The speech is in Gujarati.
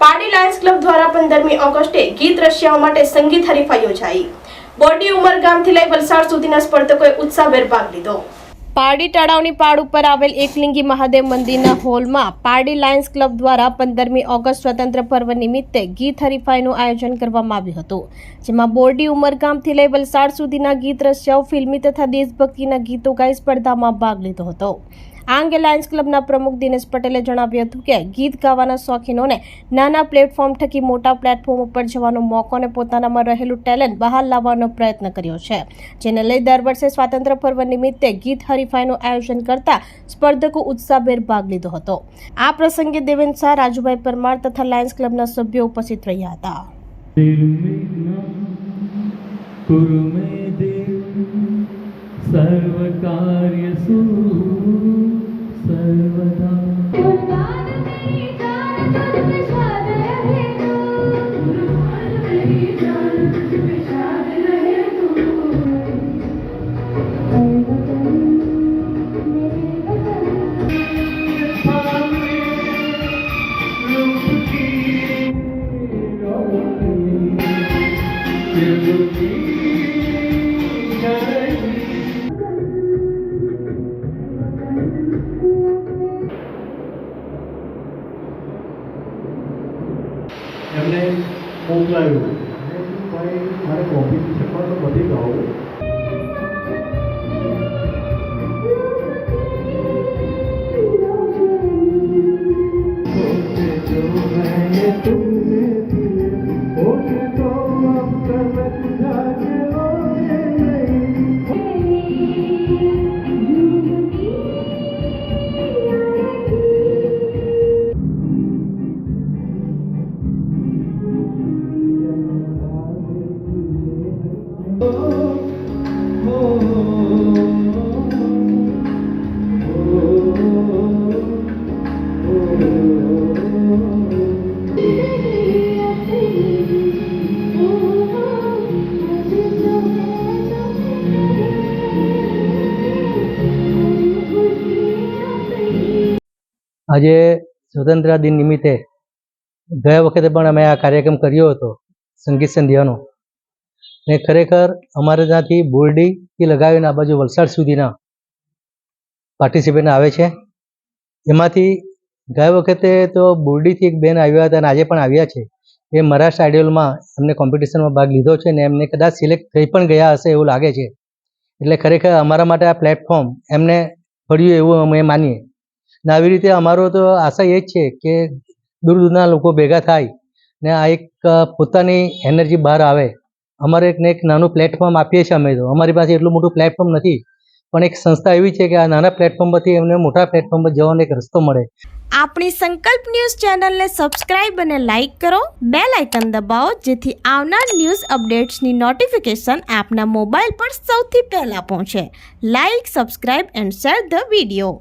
પાર્ટી લાયન્સ ક્લબ દ્વારા પંદરમી ઓગસ્ટે ગીત રશિયાઓ માટે સંગીત હરીફાઈ યોજાઈ. બોડી ઉમરગામથી લઈ વલસાડ સુધીના સ્પર્ધકોએ ઉત્સાહભેર ભાગ લીધો. પારડી તળાવની પાડ ઉપર આવેલ એકલિંગી મહાદેવ મંદિરના હોલમાં પારડી લાયન્સ ક્લબ દ્વારા પંદરમી ઓગસ્ટ સ્વતંત્ર પર્વ નિમિત્તે ગીત હરીફાઈનું આયોજન કરવામાં આવ્યું હતું, જેમાં બોરડી ઉમરગામથી લઈ વલસાડ સુધીના ગીત રશિયાઓ, ફિલ્મી તથા દેશભક્તિના ગીતો ગાઈ સ્પર્ધામાં ભાગ લીધો હતો. આ અંગે લાયન્સ ક્લબના પ્રમુખ દિનેશ પટેલે જણાવ્યું હતું કે ગીત ગાવાના શોખીનોને નાના પ્લેટફોર્મ થકી મોટા પ્લેટફોર્મ ઉપર જવાનો મોકો અને પોતાનામાં રહેલું ટેલેન્ટ બહાર લાવવાનો પ્રયત્ન કર્યો છે જેને લઈ દર વર્ષે સ્વાતંત્ર્ય પર્વ નિમિત્તે ગીત હરીફાઈનું આયોજન કરતા સ્પર્ધકો ઉત્સાહભેર ભાગ લીધો હતો આ પ્રસંગે દેવેન્દ્ર શાહ રાજુભાઈ પરમાર તથા લાયન્સ ક્લબના સભ્યો ઉપસ્થિત રહ્યા હતા कुरु मे देव सर्वकार्यसु એમને મોકલાયું અને ભાઈ મારે કોફી છપાતો બધી ગયું આજે સ્વતંત્ર દિન નિમિત્તે ગયા વખતે પણ અમે આ કાર્યક્રમ કર્યો હતો, સંગીત સંધ્યાનો. ને ખરેખર અમારે ત્યાંથી બોરડીથી લગાવીને આ બાજુ વલસાડ સુધીના પાર્ટિસિપેન્ટ આવે છે. એમાંથી ગયા વખતે તો બોરડીથી એક બેન આવ્યા હતા અને આજે પણ આવ્યા છે. એ મહારાષ્ટ્ર આઇડિયલમાં એમને કોમ્પિટિશનમાં ભાગ લીધો છે ને એમને કદાચ સિલેક્ટ થઈ પણ ગયા હશે એવું લાગે છે. એટલે ખરેખર અમારા માટે આ પ્લેટફોર્મ એમને ફળ્યું એવું અમે માનીએ. ને આવી રીતે અમારો તો આશા એ જ છે કે દૂર દૂરના લોકો ભેગા થાય ને આ એક પોતાની એનર્જી બહાર આવે. અમારે એક ને એક નાનું પ્લેટફોર્મ આપીએ છીએ અમે તો. અમારી પાસે એટલું મોટું પ્લેટફોર્મ નથી, પણ એક સંસ્થા એવી છે કે આ નાના પ્લેટફોર્મ પરથી એમને મોટા પ્લેટફોર્મ પર જવાનો એક રસ્તો મળે. આપણી સંકલ્પ ન્યૂઝ ચેનલને સબસ્ક્રાઇબ અને લાઇક કરો. બે લાઇકન દબાવો, જેથી આવનાર ન્યૂઝ અપડેટ્સની નોટિફિકેશન આપના મોબાઈલ પર સૌથી પહેલાં પહોંચે. Like subscribe and share the video